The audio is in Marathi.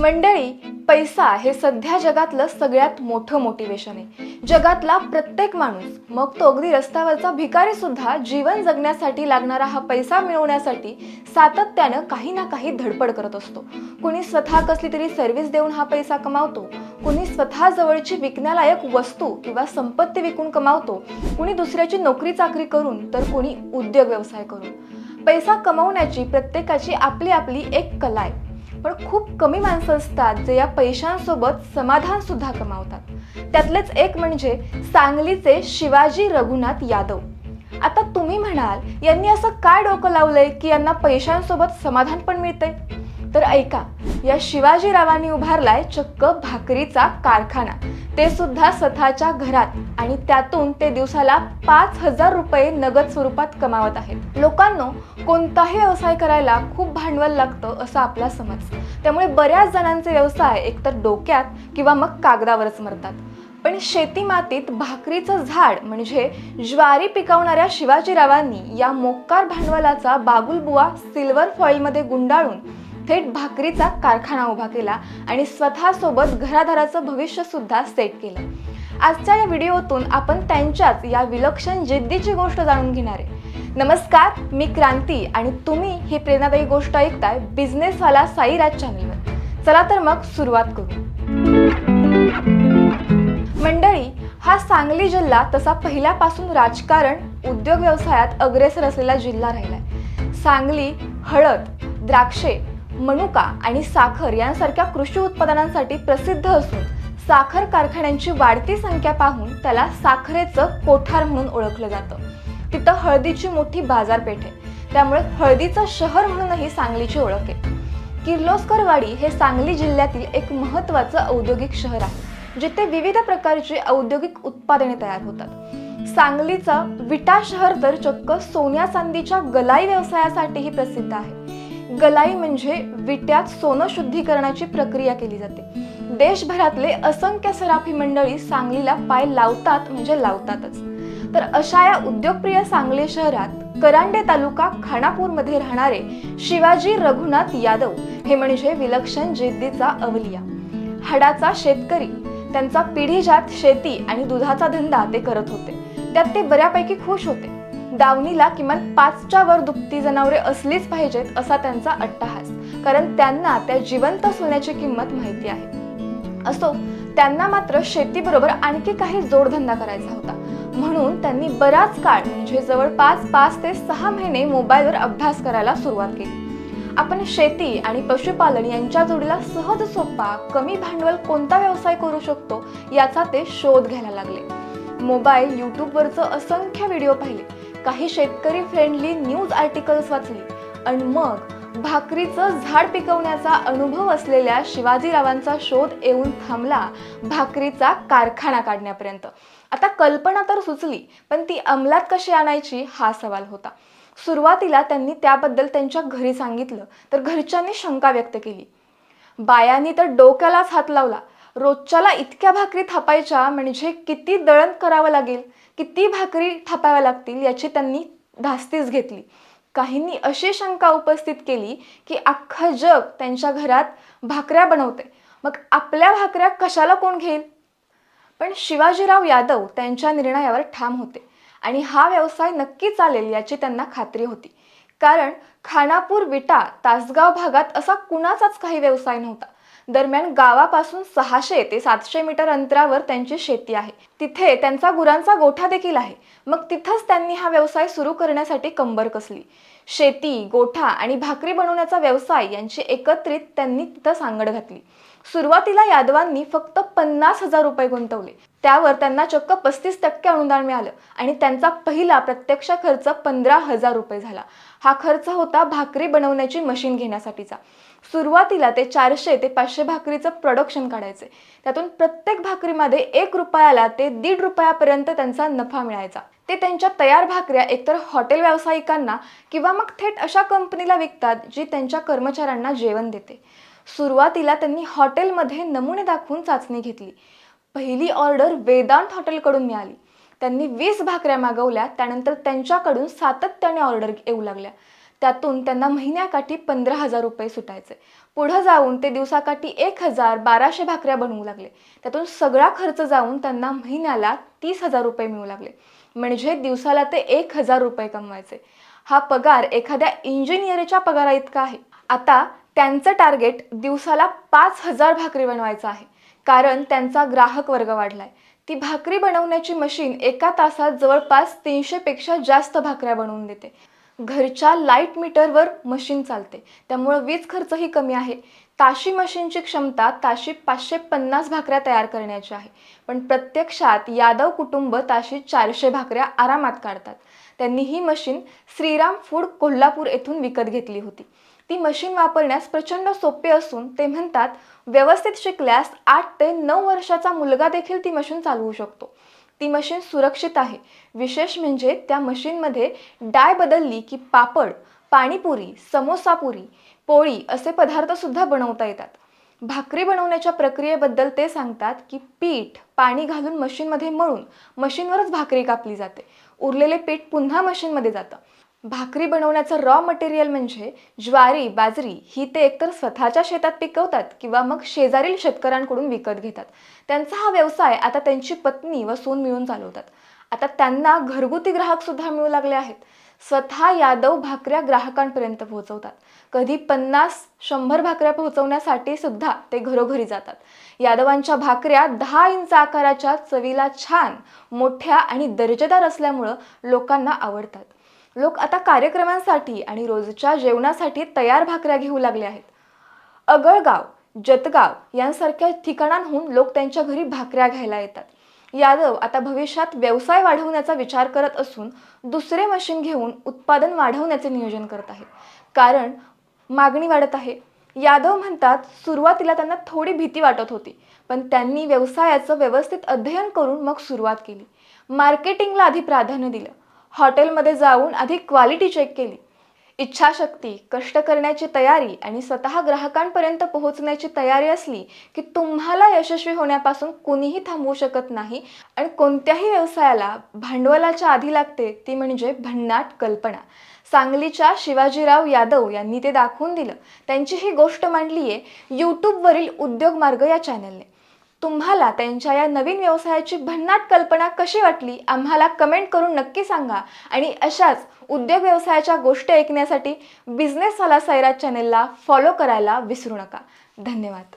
मंडळी पैसा हे सध्या जगातलं सगळ्यात मोठं मोटिवेशन आहे. जगातला प्रत्येक माणूस मग तो अगदी रस्त्यावरचा भिकारी सुद्धा जीवन जगण्यासाठी लागणारा हा पैसा मिळवण्यासाठी सातत्यानं काही ना काही धडपड करत असतो. कुणी स्वतः कसली तरी सर्व्हिस देऊन हा पैसा कमावतो कुणी स्वतः जवळची विकण्यालायक वस्तू किंवा संपत्ती विकून कमावतो कुणी दुसऱ्याची नोकरी चाकरी करून तर कुणी उद्योग व्यवसाय करून. पैसा कमवण्याची प्रत्येकाची आपली आपली एक कला आहे. पण खूप कमी माणसं असतात जे या पैशांसोबत समाधान सुद्धा कमावतात. त्यातलेच एक म्हणजे सांगलीचे शिवाजी रघुनाथ यादव. आता तुम्ही म्हणाल यांनी असं काय डोकं लावलंय की यांना पैशांसोबत समाधान पण मिळते तर ऐका या शिवाजीरावांनी उभारलाय चक्क भाकरीचा कारखाना. ते सुद्धा स्वतःच्या घरात आणि त्यातून ते दिवसाला पाच हजार रुपये नगद स्वरूपात कमावत आहेत. लोकांना कोणताही व्यवसाय करायला खूप भांडवल लागतं असं आपला समज. त्यामुळे बऱ्याच जणांचे व्यवसाय एकतर डोक्यात किंवा मग कागदावरच मरतात. पण शेती मातीत भाकरीचं झाड म्हणजे ज्वारी पिकवणाऱ्या शिवाजीरावांनी या मोक्कार भांडवलाचा बागुलबुवा सिल्वर फॉईलमध्ये गुंडाळून थेट भाकरीचा कारखाना उभा केला आणि स्वतःसोबत घरादाराचं भविष्य सुद्धा सेट केलं. आजच्या या व्हिडिओतून आपण त्यांच्याच या विलक्षण जिद्दीची गोष्ट जाणून घेणार. आहे नमस्कार मी क्रांती आणि तुम्ही ही प्रेरणादायी गोष्ट ऐकताय बिझनेसवाला साईराज चॅनलवर. चला तर मग सुरुवात करू. मंडळी हा सांगली जिल्हा तसा पहिल्यापासून राजकारण उद्योग व्यवसायात अग्रेसर असलेला जिल्हा राहिलाय. सांगली हळद द्राक्षे मनुका आणि साखर यांसारख्या कृषी उत्पादनांसाठी प्रसिद्ध असून साखर कारखान्यांची वाढती संख्या पाहून त्याला साखरेचं कोठार म्हणून ओळखलं जातं. तिथं हळदीची मोठी बाजारपेठ आहे. त्यामुळे हळदीचं शहर म्हणूनही सांगलीची ओळख आहे. किर्लोस्करवाडी हे सांगली जिल्ह्यातील एक महत्त्वाचं औद्योगिक शहर आहे जिथे विविध प्रकारची औद्योगिक उत्पादने तयार होतात. सांगलीचं विटा शहर तर चक्क सोन्या चांदीच्या गलाई व्यवसायासाठीही प्रसिद्ध आहे. गलाई म्हणजे विट्यात सोनं शुद्धीकरणाची प्रक्रिया केली जाते. देशभरातले असंख्य सराफी मंडळी सांगलीला पाय लावतात म्हणजे लावतातच. तर अशा या उद्योगप्रिय सांगली शहरात करांडे तालुका खानापूरमध्ये राहणारे शिवाजी रघुनाथ यादव हे म्हणजे विलक्षण जिद्दीचा अवलिया. हाडाचा शेतकरी त्यांचा पिढीजात शेती आणि दुधाचा धंदा ते करत होते. त्यात ते बऱ्यापैकी खुश होते. दावणीला किमान पाचच्या वर दुभती जनावरे असलीच पाहिजेत असा त्यांचा अट्टहास. कारण त्यांना त्या जिवंत सोन्याची किंमत माहिती आहे. असो त्यांना मात्र शेतीबरोबर आणखी काही जोडधंदा करायचा होता. म्हणून त्यांनी बराच काळ म्हणजे जवळपास पाच ते सहा महिने मोबाईलवर अभ्यास करायला सुरुवात केली. आपण शेती आणि पशुपालन यांच्या जोडीला सहज सोपा कमी भांडवल कोणता व्यवसाय करू शकतो याचा ते शोध घ्यायला लागले. मोबाईल यूट्यूबवरचं असंख्य व्हिडिओ पाहिले. काही शेतकरी फ्रेंडली न्यूज आर्टिकल्स वाचली. आणि मग भाकरीचं झाड पिकवण्याचा अनुभव असलेल्या शिवाजीरावांचा शोध येऊन थांबला भाकरीचा कारखाना काढण्यापर्यंत. आता कल्पना तर सुचली पण ती अंमलात कशी आणायची हा सवाल होता. सुरुवातीला त्यांनी त्याबद्दल त्यांच्या घरी सांगितलं तर घरच्यांनी शंका व्यक्त केली. बायांनी तर डोक्यालाच हात लावला रोजच्याला इतक्या भाकरी थापायच्या म्हणजे किती दळण करावं लागेल? किती भाकरी थापाव्या लागतील याची त्यांनी धास्तीच घेतली. काहींनी अशी शंका उपस्थित केली की अख्खं जग त्यांच्या घरात भाकऱ्या बनवते. मग आपल्या भाकऱ्या कशाला कोण घेईल? पण शिवाजीराव यादव त्यांच्या निर्णयावर ठाम होते आणि हा व्यवसाय नक्की चालेल याची त्यांना खात्री होती. कारण खानापूर विटा तासगाव भागात असा कुणाचाच काही व्यवसाय नव्हता. दरम्यान गावापासून सहाशे ते सातशे मीटर अंतरावर त्यांची शेती आहे. तिथे त्यांचा गुरांचा गोठा देखील आहे. मग तिथंच त्यांनी हा व्यवसाय सुरू करण्यासाठी कंबर कसली? शेती गोठा आणि भाकरी बनवण्याचा व्यवसाय यांची एकत्रित त्यांनी तिथं सांगड घातली. सुरुवातीला यादवांनी फक्त पन्नास हजार रुपये गुंतवले. त्यावर त्यांना चक्क पस्तीस टक्के अनुदान मिळालं आणि त्यांचा पहिला प्रत्यक्ष खर्च पंधरा हजार रुपये झाला. हा खर्च होता भाकरी बनवण्याची मशीन घेण्यासाठीचा. सुरुवातीला ते चारशे ते पाचशे भाकरीचं प्रोडक्शन काढायचे. त्यातून प्रत्येक भाकरीमध्ये एक रुपयाला ते दीड रुपयापर्यंत त्यांचा नफा मिळायचा. ते त्यांच्या तयार भाकऱ्या एकतर हॉटेल व्यावसायिकांना किंवा मग थेट अशा कंपनीला विकतात जी त्यांच्या कर्मचाऱ्यांना जेवण देते. सुरुवातीला त्यांनी हॉटेलमध्ये नमुने दाखवून चाचणी घेतली. पहिली ऑर्डर वेदांत हॉटेलकडून मिळाली. त्यांनी वीस भाकऱ्या मागवल्या त्यानंतर त्यांच्याकडून सातत्याने ऑर्डर येऊ लागल्या. त्यातून त्यांना महिन्याकाठी पंधरा हजार रुपये सुटायचे. पुढं जाऊन ते दिवसाकाठी एक हजार बाराशे भाकऱ्या बनवू लागले. त्यातून सगळा खर्च जाऊन त्यांना महिन्याला तीस हजार रुपये मिळू लागले. म्हणजे दिवसाला ते एक हजार रुपये कमवायचे. हा पगार एखाद्या इंजिनियरच्या पगारा इतका आहे. आता त्यांचं टार्गेट दिवसाला पाच हजार भाकरी बनवायचं आहे. कारण त्यांचा ग्राहक वर्ग वाढलाय. ती भाकरी बनवण्याची मशीन एका तासात जवळपास तीनशेपेक्षा जास्त भाकऱ्या बनवून देते. घरच्या लाइट मीटरवर मशीन चालते. त्यामुळं वीज खर्चही कमी आहे. ताशी मशीनची क्षमता ताशी पाचशे पन्नास भाकऱ्या तयार करण्याची आहे. पण प्रत्यक्षात यादव कुटुंब ताशी चारशे भाकऱ्या आरामात काढतात. त्यांनी ही मशीन श्रीराम फूड कोल्हापूर येथून विकत घेतली होती. ती मशीन वापरण्यास प्रचंड सोपे असून ते म्हणतात व्यवस्थित शिकल्यास आठ ते नऊ वर्षाचा मुलगा देखील ती मशीन चालवू शकतो. ती मशीन सुरक्षित आहे. विशेष म्हणजे त्या मशीनमध्ये डाय बदलली की पापड पाणीपुरी समोसापुरी पोळी असे पदार्थ सुद्धा बनवता येतात. भाकरी बनवण्याच्या प्रक्रियेबद्दल ते सांगतात की पीठ पाणी घालून मशीनमध्ये मळून मशीनवरच भाकरी कापली जाते. उरलेले पीठ पुन्हा मशीनमध्ये जातं. भाकरी बनवण्याचं रॉ मटेरियल म्हणजे ज्वारी बाजरी ही ते एकतर स्वतःच्या शेतात पिकवतात किंवा मग शेजारील शेतकऱ्यांकडून विकत घेतात. त्यांचा हा व्यवसाय आता त्यांची पत्नी व सून मिळून चालवतात. आता त्यांना घरगुती ग्राहक सुद्धा मिळू लागले आहेत. स्वतः यादव भाकऱ्या ग्राहकांपर्यंत पोहोचवतात. कधी पन्नास शंभर भाकऱ्या पोहोचवण्यासाठी सुद्धा ते घरोघरी जातात. यादवांच्या भाकऱ्या दहा इंच आकाराच्या चवीला छान मोठ्या आणि दर्जेदार असल्यामुळं लोकांना आवडतात. लोक आता कार्यक्रमांसाठी आणि रोजच्या जेवणासाठी तयार भाकऱ्या घेऊ लागले आहेत. अगळगाव जतगाव यांसारख्या ठिकाणांहून लोक त्यांच्या घरी भाकऱ्या घ्यायला येतात. यादव आता भविष्यात व्यवसाय वाढवण्याचा विचार करत असून दुसरे मशीन घेऊन उत्पादन वाढवण्याचे नियोजन करत आहेत कारण मागणी वाढत आहे. यादव म्हणतात सुरुवातीला त्यांना थोडी भीती वाटत होती पण त्यांनी व्यवसायाचं व्यवस्थित अध्ययन करून मग सुरुवात केली. मार्केटिंगला आधी प्राधान्य दिलं. हॉटेलमध्ये जाऊन आधी क्वालिटी चेक केली. इच्छाशक्ती कष्ट करण्याची तयारी आणि स्वतः ग्राहकांपर्यंत पोहोचण्याची तयारी असली की तुम्हाला यशस्वी होण्यापासून कुणीही थांबवू शकत नाही आणि कोणत्याही व्यवसायाला भांडवलाच्या आधी लागते ती म्हणजे भन्नाट कल्पना. सांगलीच्या शिवाजीराव यादव यांनी ते दाखवून दिलं. त्यांची ही गोष्ट मांडली आहे यूट्यूबवरील उद्योग मार्ग या चॅनलने तुम्हाला त्यांच्या या नवीन व्यवसायाची भन्नाट कल्पना कशी वाटली आम्हाला कमेंट करून नक्की सांगा. आणि अशाच उद्योग व्यवसायाच्या गोष्टी ऐकण्यासाठी बिझनेस वाला सैराज चॅनेलला फॉलो करायला विसरू नका. धन्यवाद.